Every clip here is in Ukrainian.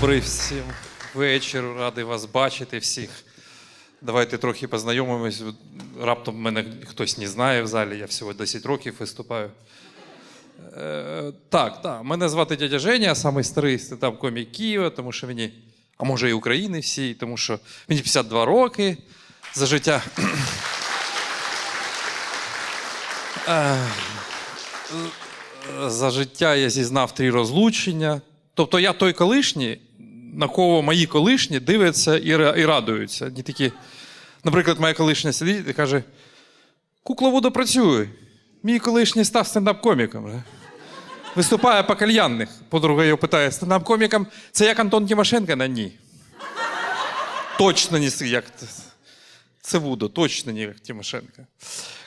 Добрий всім вечір, радий вас бачити всіх. Давайте трохи познайомимось. Раптом мене хтось не знає в залі, я всього 10 років виступаю. Е, так, так, мене звати дядя Женя, самий старий стендап-комік Києва, тому що мені, а може і України всій, тому що мені 52 роки за життя. Е, за життя я зізнав три розлучення. Тобто я той колишній, на кого мої колишні дивляться і, і радуються. Вони такі, наприклад, моя колишня сидить і каже: кукловоду працює. Мій колишній став стендап-коміком. Виступає по кальянних. Подруга його питає: стендап-коміком це як Антон Тимошенко? На ні. Точно не як це Вудо, точно не як Тимошенко.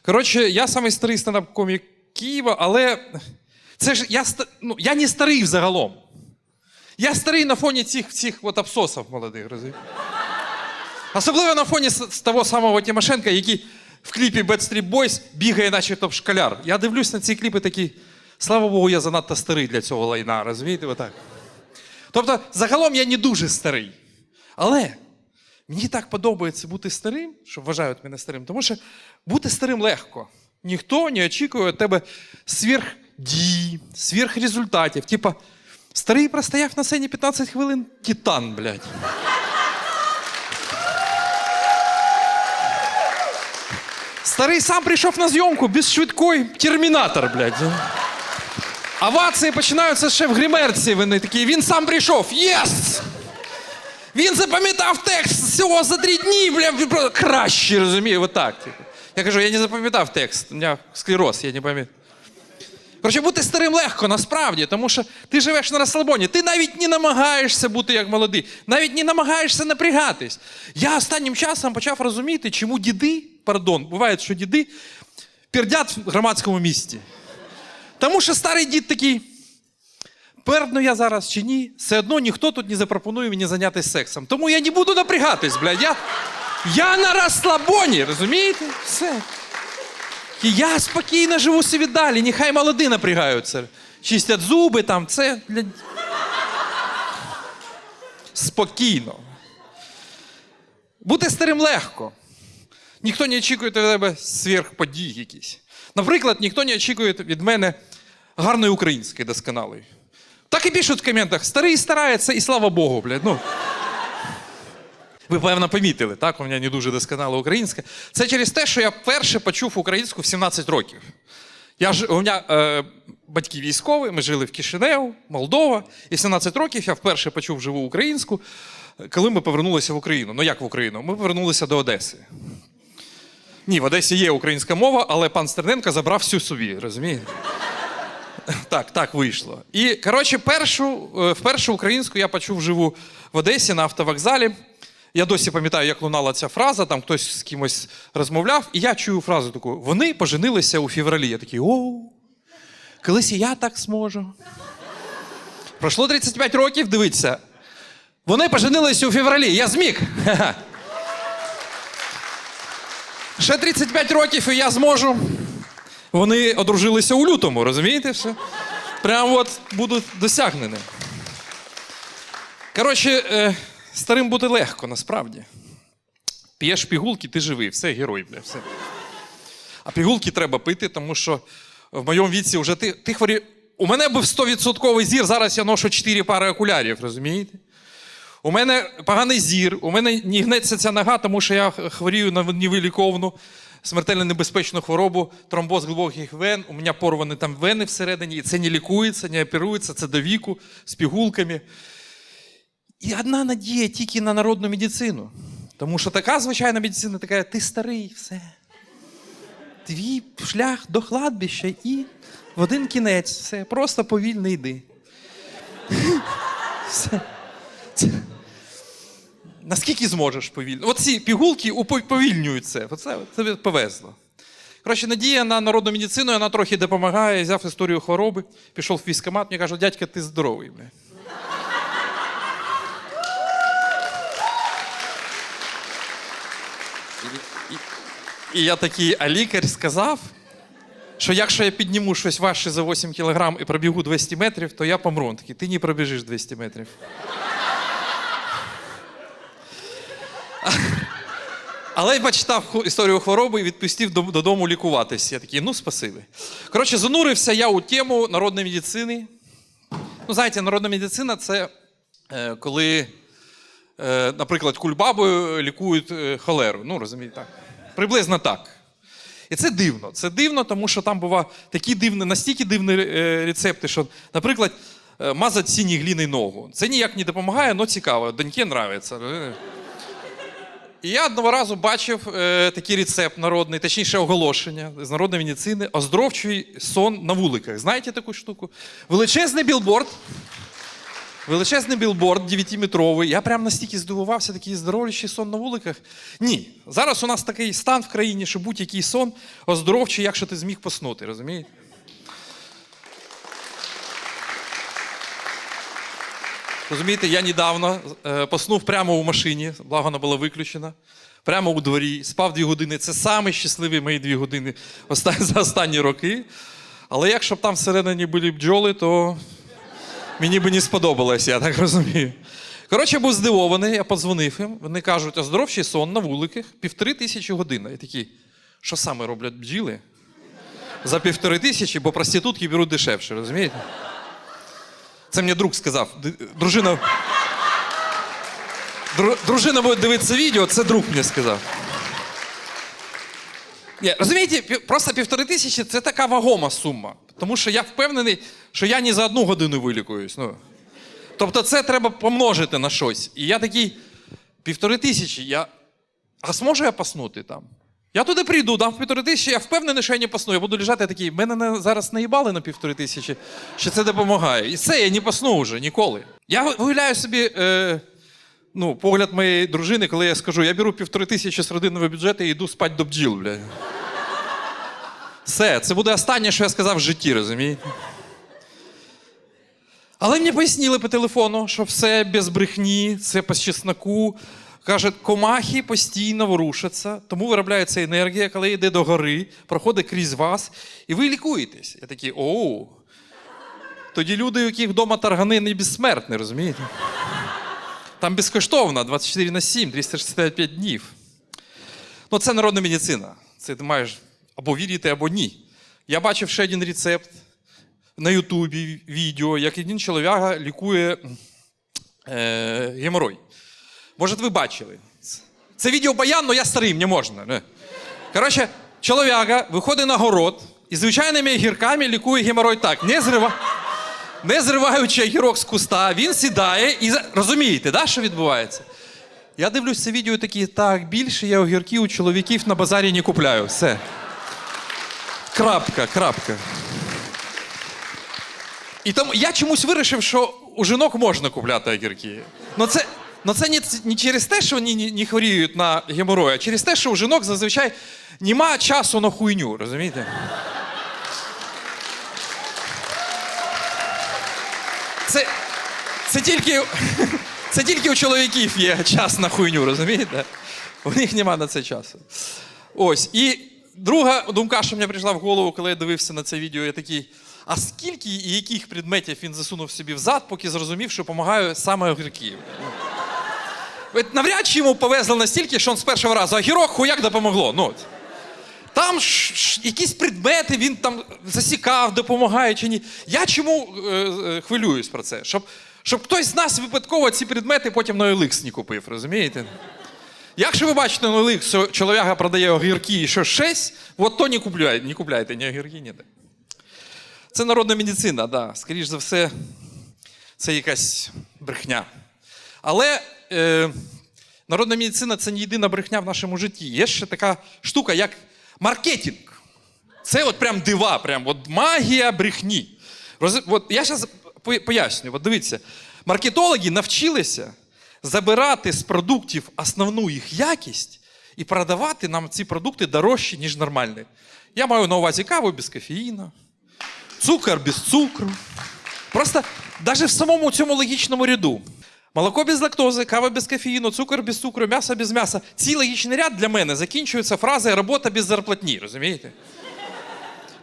Коротше, я самий старий стендап-комік Києва, але це ж я, ну, я не старий взагалом. Я старий на фоні цих, цих от абсосів молодих, розумієш? Особливо на фоні з того самого Тимошенка, який в кліпі Backstreet Boys бігає, наче топ школяр. Я дивлюсь на ці кліпи такі, слава Богу, я занадто старий для цього лайна, розумієте? Отак. Тобто, загалом я не дуже старий. Але мені так подобається бути старим, що вважають мене старим, тому що бути старим легко. Ніхто не очікує від тебе сверхдій, сверхрезультатів. Типа, старий простояв на сцені 15 хвилин, титан, блядь. Старий сам прийшов на зйомку без швидкої термінатор, блядь. Овації починаються ще в гримерці. Вони такі, він сам прийшов. Єс! Він запам'ятав текст всього за три дні, бля, краще, розумію, отак. Типу. Я кажу, я не запам'ятав текст, у мене склероз, я не пам'ятаю. Коротше, бути старим легко насправді, тому що ти живеш на розслабоні. Ти навіть не намагаєшся бути як молодий, навіть не намагаєшся напрягатись. Я останнім часом почав розуміти, чому діди, пардон, буває, що діди пердять в громадському місті. Тому що старий дід такий. Пердну я зараз чи ні, все одно ніхто тут не запропонує мені зайнятися сексом. Тому я не буду напрягатись, блядь. Я, я на розслабоні, розумієте? Все. Я спокійно живу собі далі, нехай молоді напрягаються. Чистять зуби там, це. Для... Спокійно. Бути старим легко. Ніхто не очікує від тебе сверхподій якісь. Наприклад, ніхто не очікує від мене гарної української досконалої. Так і пишуть в коментах: старий старається, і слава Богу, блядь. Ну. Ви, певно, помітили, так? У мене не дуже досконала українська. Це через те, що я вперше почув українську в 17 років. Я ж, у мене е, батьки військові, ми жили в Кишинев, Молдова. І в 17 років я вперше почув живу українську, коли ми повернулися в Україну. Ну як в Україну? Ми повернулися до Одеси. Ні, в Одесі є українська мова, але пан Стерненко забрав всю собі, розумієте? Так, так вийшло. І коротше, першу, е, вперше українську я почув живу в Одесі на автовокзалі. Я досі пам'ятаю, як лунала ця фраза, там хтось з кимось розмовляв, і я чую фразу таку: вони поженилися у февралі. Я такий, о, колись і я так зможу. Пройшло 35 років, дивіться. Вони поженилися у февралі. Я зміг. Ще 35 років, і я зможу. Вони одружилися у лютому, розумієте? все? Прямо от будуть досягнені. Коротше, е, старим бути легко, насправді. П'єш пігулки, ти живий, все, герой, бля, все. А пігулки треба пити, тому що в моєму віці вже ти, ти хворі. У мене був 100% зір, зараз я ношу 4 пари окулярів, розумієте? У мене поганий зір, у мене не гнеться ця нога, тому що я хворію на невиліковну, смертельно небезпечну хворобу, тромбоз глибоких вен. У мене порвані там вени всередині, і це не лікується, не оперується, це до віку з пігулками. І одна надія тільки на народну медицину. Тому що така звичайна медицина така, ти старий, все. Твій шлях до кладбища і в один кінець, все, просто повільно йди. Все. Наскільки зможеш повільно? Оці пігулки уповільнюють це. Оце тобі повезло. Коротше, надія на народну медицину, вона трохи допомагає. Взяв історію хвороби, пішов в військкомат, мені кажуть, дядька, ти здоровий. І, я такий, а лікар сказав, що якщо я підніму щось важче за 8 кілограм і пробігу 200 метрів, то я помру. Он такий, ти не пробіжиш 200 метрів. Але я почитав історію хвороби і відпустив додому лікуватись. Я такий, ну спасибі. Коротше, занурився я у тему народної медицини. Ну, знаєте, народна медицина це е, коли наприклад, кульбабою лікують е, холеру. Ну, розумієте, так. Приблизно так. І це дивно. Це дивно, тому що там бува такі дивні, настільки дивні е, рецепти, що, наприклад, е, мазати синій гліний ногу. Це ніяк не допомагає, але цікаво. Доньки нравиться. І я одного разу бачив е, такий рецепт народний, точніше оголошення з народної медицини, оздоровчий сон на вуликах. Знаєте таку штуку? Величезний білборд. Величезний білборд 9-метровий. Я прям настільки здивувався, такий здоровлячий сон на вуликах. Ні. Зараз у нас такий стан в країні, що будь-який сон оздоровчий, якщо ти зміг поснути, розумієте? Розумієте, я недавно е, поснув прямо у машині, благо вона була виключена, прямо у дворі, спав дві години. Це самі щасливі мої дві години за останні роки. Але якщо б там всередині були бджоли, то мені би не сподобалось, я так розумію. Коротше, я був здивований, я подзвонив їм. Вони кажуть, оздоровчий сон на вуликах півтори тисячі годин. Я такий, що саме роблять бджіли? За півтори тисячі, бо проститутки беруть дешевше, розумієте? Це мені друг сказав. Дружина. Дружина буде дивитися відео, це друг мені сказав. Ні, розумієте, просто півтори тисячі це така вагома сума. Тому що я впевнений, що я ні за одну годину вилікуюсь. Ну. Тобто це треба помножити на щось. І я такий, півтори тисячі, я. А зможу я поснути там? Я туди прийду, дам півтори тисячі, я впевнений, що я не посну. Я буду лежати такий, мене не, зараз наїбали на півтори тисячі, що це допомагає. І все, я не посну вже ніколи. Я уявляю собі е, ну, погляд моєї дружини, коли я скажу, я беру півтори тисячі з родинного бюджету і йду спати до бджіл, бля. Все, це буде останнє, що я сказав в житті, розумієте? Але мені пояснили по телефону, що все без брехні, це по чесноку. Каже, комахи постійно ворушаться, тому виробляється енергія, коли йде до гори, проходить крізь вас, і ви лікуєтесь. Я такий, оу. Тоді люди, у яких вдома таргани, не безсмертні, розумієте? Там безкоштовно, 24 на 7, 365 днів. Ну, це народна медицина. Це ти маєш або вірити, або ні. Я бачив ще один рецепт на Ютубі відео, як один чоловік лікує е, геморой. Може, ви бачили. Це відео баян, але я старий, мені можна. не. Коротше, чоловіка виходить на город і звичайними гірками лікує геморой так. Не, зрива... не зриваючи гірок з куста, він сідає і розумієте, да, що відбувається? Я дивлюсь це відео і такий, так, більше я огірків у чоловіків на базарі не купляю. Все. Крапка, крапка. І тому я чомусь вирішив, що у жінок можна купляти огірки. Ну це, ну це не, не через те, що вони не, хворіють на геморой, а через те, що у жінок зазвичай нема часу на хуйню, розумієте? Це, це, тільки, це тільки у чоловіків є час на хуйню, розумієте? У них нема на це часу. Ось. І друга думка, що мені прийшла в голову, коли я дивився на це відео, я такий. А скільки і яких предметів він засунув собі взад, поки зрозумів, що допомагає саме огірки? Навряд чи йому повезло настільки, що він з першого разу, а гірок хуяк допомогло. Ну. Там ж, ж якісь предмети він там засікав, допомагає чи ні. Я чому е, е, хвилююсь про це? Щоб, щоб хтось з нас випадково ці предмети потім на OLX не купив, розумієте? Якщо ви бачите на OLX, що чоловіка продає огірки і що щось, от то не купляйте, не купляйте ні огірки, ні. де. Це народна медицина, да. Скоріш за все, це якась брехня. Але е, народна медицина це не єдина брехня в нашому житті. Є ще така штука, як маркетинг. Це от прям дива, прям от магія брехні. Роз... От я зараз поясню. От дивіться, маркетологи навчилися забирати з продуктів основну їх якість і продавати нам ці продукти дорожче, ніж нормальні. Я маю на увазі каву без кофеїну, цукор без цукру. Просто навіть в самому цьому логічному ряду. Молоко без лактози, кава без кофеїну, цукор без цукру, м'ясо без м'яса. Цей логічний ряд для мене закінчується фразою робота без зарплатні, розумієте?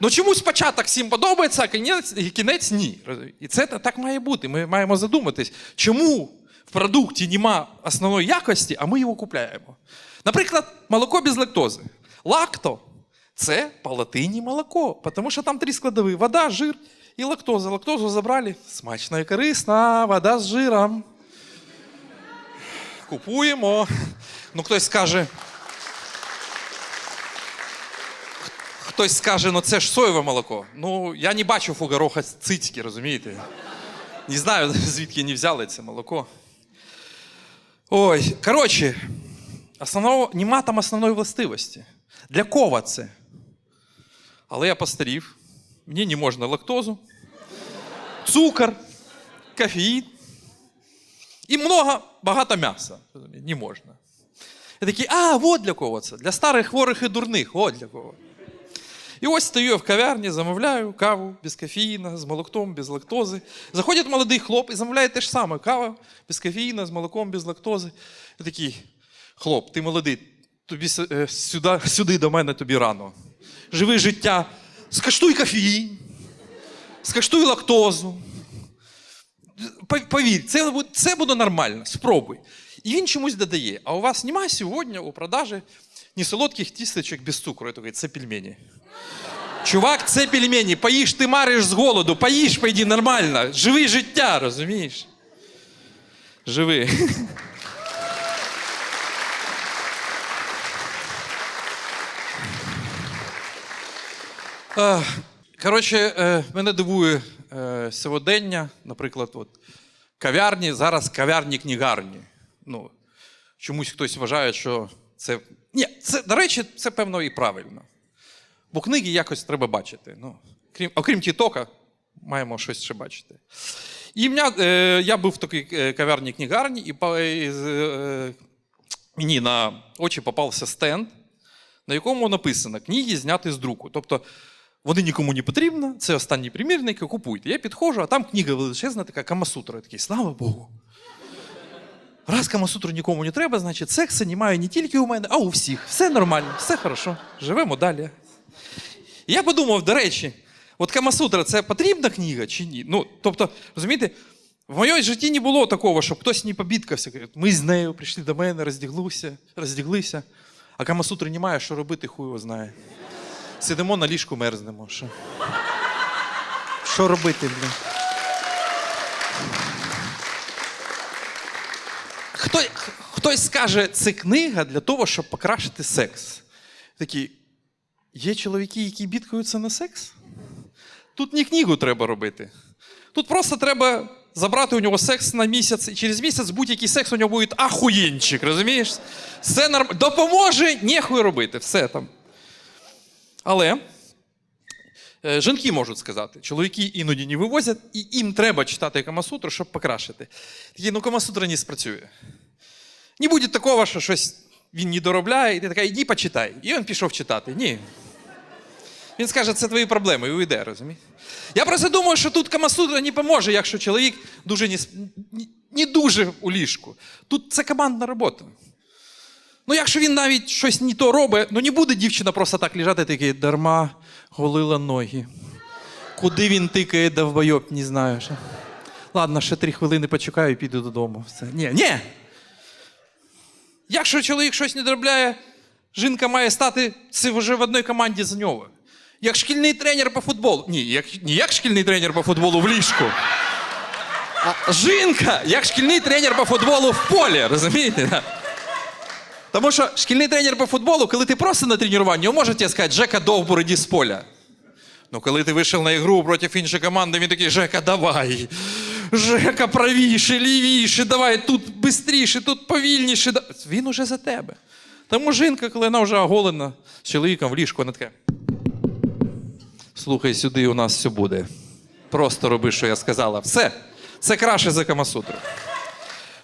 Ну чомусь початок всім подобається, а кінець, кінець ні. І це так має бути. Ми маємо задуматись, чому в продукті нема основної якості, а ми його купляємо. Наприклад, молоко без лактози. Лакто це по латині молоко, тому що там три складові: вода, жир і лактоза. Лактозу забрали. Смачна і корисна, вода з жиром. Купуємо. Ну, хтось скаже. Хтось скаже, ну це ж соєве молоко. Ну, я не бачив у гороха цицьки, розумієте? Не знаю, звідки не взяли це молоко. Ой, коротше, основного, нема там основної властивості. Для кого це? Але я постарів, мені не можна лактозу, цукор, кофеїн і много, багато м'яса. Не можна. Я такий, а, от для кого це? Для старих хворих і дурних, от для кого. І ось стою я в кав'ярні, замовляю каву без кофеїна, з молоком, без лактози. Заходить молодий хлоп і замовляє те ж саме: кава без кофеїна, з молоком, без лактози. Я такий, хлоп, ти молодий, тобі е, сюди, сюди до мене тобі рано. Живи життя, скаштуй кофеїн, скаштуй лактозу. Пов- Повір, це, це буде нормально, спробуй. І він чомусь додає. А у вас немає сьогодні у продажі ні солодких тістечок без цукру. Я такий, це пельмені. Чувак, це пельмені. Поїж, ти мариш з голоду, поїж, пойди нормально. Живи життя, розумієш? Живи. Коротше, е, мене дивує е, сьогодення, наприклад, от, кав'ярні, зараз кав'ярні книгарні. Ну, чомусь хтось вважає, що це. Ні, це, до речі, це певно і правильно. Бо книги якось треба бачити. Ну, крім, окрім тітока, маємо щось ще бачити. І мене, е, я був в такій е, кав'ярні книгарні, і, з- е, мені на очі попався стенд, на якому написано книги зняті з друку. Тобто вони нікому не потрібні, це останні примірники, купуйте. Я підходжу, а там книга величезна, така Камасутра. Я такий, слава Богу. Раз Камасутру нікому не треба, значить секс немає не тільки у мене, а у всіх. Все нормально, все хорошо. Живемо далі. Я подумав, до речі, от Камасутра це потрібна книга чи ні? Ну, тобто, розумієте, в моєму житті не було такого, щоб хтось не побідкався. Каже, Ми з нею прийшли до мене, роздяглися, роздяглися, а Камасутри немає, що робити, хуй його знає. Сидимо на ліжку, мерзнемо. Що, що робити, блін? Хто, хтось скаже, це книга для того, щоб покращити секс. Такі, є чоловіки, які бідкаються на секс? Тут не книгу треба робити. Тут просто треба забрати у нього секс на місяць, і через місяць будь-який секс у нього буде ахуєнчик, розумієш? Все норм... Допоможе, нехуй робити, все там. Але жінки можуть сказати, чоловіки іноді не вивозять, і їм треба читати Камасутру, щоб покращити. Такі, ну Камасутра не спрацює. Не буде такого, що щось він не доробляє, і ти така, іди почитай. І він пішов читати. Ні. Він скаже, це твої проблеми, і уйде, розумієш? Я просто думаю, що тут Камасутра не поможе, якщо чоловік дуже не, не дуже у ліжку. Тут це командна робота. Ну, якщо він навіть щось не то робить, ну не буде дівчина просто так лежати, такий дарма голила ноги. Куди він тикає, довбойоб, не знаю. Що. Ладно, ще три хвилини почекаю і піду додому. Все. Ні, ні. Якщо чоловік щось не доробляє, жінка має стати це вже в одній команді з нього. Як шкільний тренер по футболу. Ні, як, не як шкільний тренер по футболу в ліжку. А жінка, як шкільний тренер по футболу в полі, розумієте? Тому що шкільний тренер по футболу, коли ти просто на тренуванні, може тебе сказати, Жека Довбур, іди з поля. Ну, коли ти вийшов на ігру проти іншої команди, він такий, Жека, давай. Жека, правіше, лівіше, давай тут швидше, тут повільніше. Він уже за тебе. Тому жінка, коли вона вже оголена з чоловіком в ліжку, вона така. Слухай, сюди у нас все буде. Просто роби, що я сказала. Все. Це краще за Камасутру.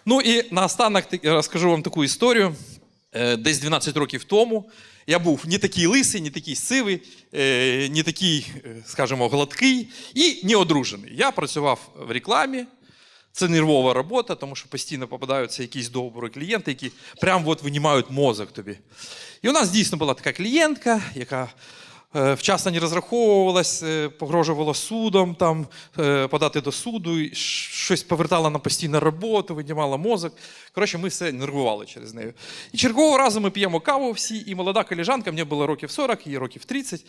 Ну і наостанок розкажу вам таку історію. Е, Десь 12 років тому я був не такий лисий, не такий сивий, е, не такий, е, скажімо, гладкий і не одружений. Я працював в рекламі. Це нервова робота, тому що постійно попадаються якісь добрі клієнти, які прямо от винімають мозок тобі. І у нас дійсно була така клієнтка, яка вчасно не розраховувалась, е, погрожувала судом, там, е, подати до суду, щось повертала на постійну роботу, видімала мозок. Коротше, ми все нервували через неї. І чергового разу ми п'ємо каву всі, і молода коліжанка, мені було років 40, їй років 30,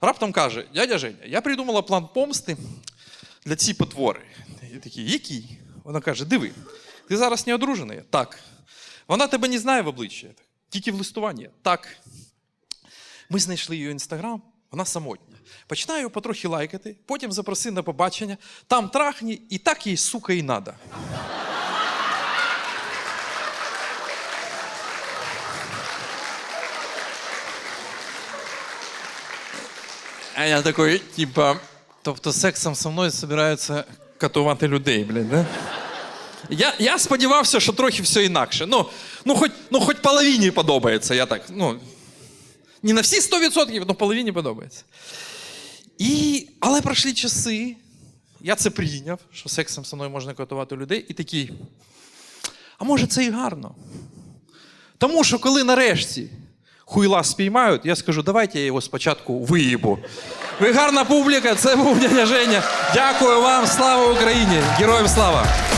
раптом каже: дядя Женя, я придумала план помсти для цієї потвори. Я такий, який? Вона каже: диви, ти зараз не одружений? Так. Вона тебе не знає в обличчя. Тільки в листуванні. Так. Ми знайшли її інстаграм, вона самотня. Починаю потрохи лайкати, потім запроси на побачення, там трахні, і так їй, сука, і надо. А я такий, типа, тобто сексом со мною збираються катувати людей, блядь, да? Я, я сподівався, що трохи все інакше. Ну, ну, хоч, ну, хоч половині подобається. Я так, ну, не на всі 100%, але половині подобається. І, але пройшли часи, я це прийняв, що сексом со мною можна катувати людей, і такий. А може це і гарно? Тому що коли нарешті хуйла спіймають, я скажу, давайте я його спочатку виїбу. Ви гарна публіка, це був дядя Женя. Дякую вам, слава Україні! Героям слава!